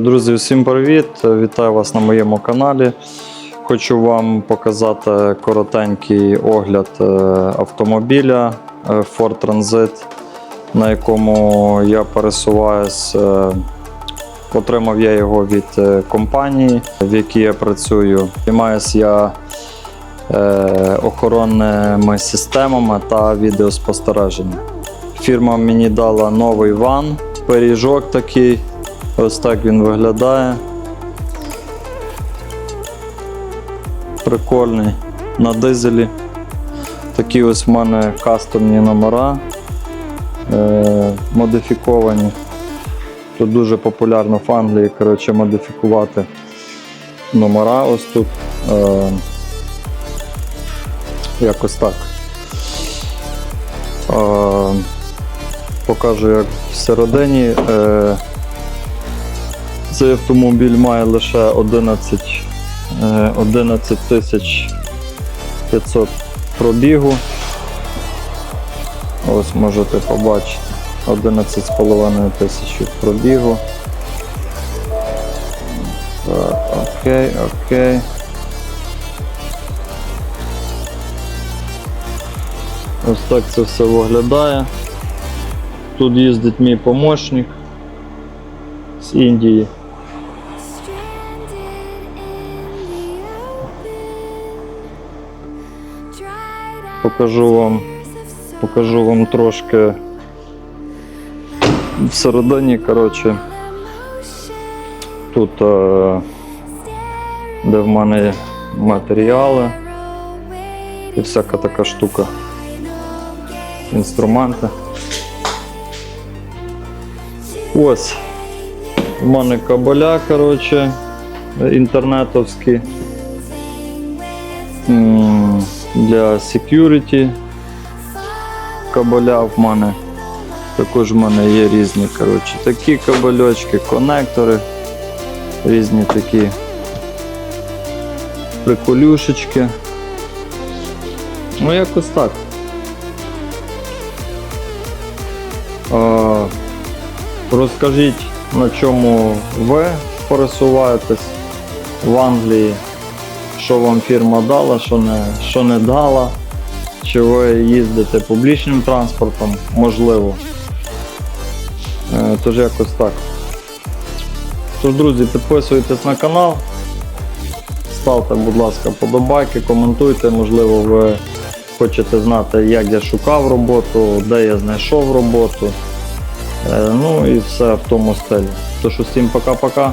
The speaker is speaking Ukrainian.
Друзі, всім привіт! Вітаю вас на моєму каналі. Хочу вам показати коротенький огляд е, автомобіля е, Ford Transit, на якому я пересуваюсь. Е, Отримав я його від компанії, в якій я працюю. Займаюся я охоронними системами та відеоспостереження. Фірма мені дала новий ван, пиріжок такий. Ось так він виглядає. Прикольний на дизелі. Такі ось в мене кастомні номера е, модифіковані. Тут дуже популярно в Англії коротше, модифікувати номера ось тут. Е, якось так. Е, покажу як всередині. Е, цей автомобіль має лише 11, е, 11 тисяч 500 пробігу. Ось можете побачити 11,5 тисяч пробігу. Так, окей, окей. Ось так це все виглядає. Тут їздить мій помощник з Індії. Покажу вам, покажу вам трошки всередині, коротше, тут е, де в мене матеріали і всяка така штука. Інструменти. Ось. У мене кабеля, коротше, інтернетовські. Для security кабеля в мене. Також в мене є різні коротше, такі кабельочки, конектори, різні такі приколюшечки. Ну, якось так. А, розкажіть, на чому ви пересуваєтесь в Англії, що вам фірма дала, що не, що не дала, чи ви їздите публічним транспортом, можливо. Е, Тож якось так. Тож, друзі, підписуйтесь на канал, ставте, будь ласка, подобайки, коментуйте, можливо, ви хочете знати, як я шукав роботу, де я знайшов роботу. Е, Ну і все в тому стилі. Тож усім пока-пока.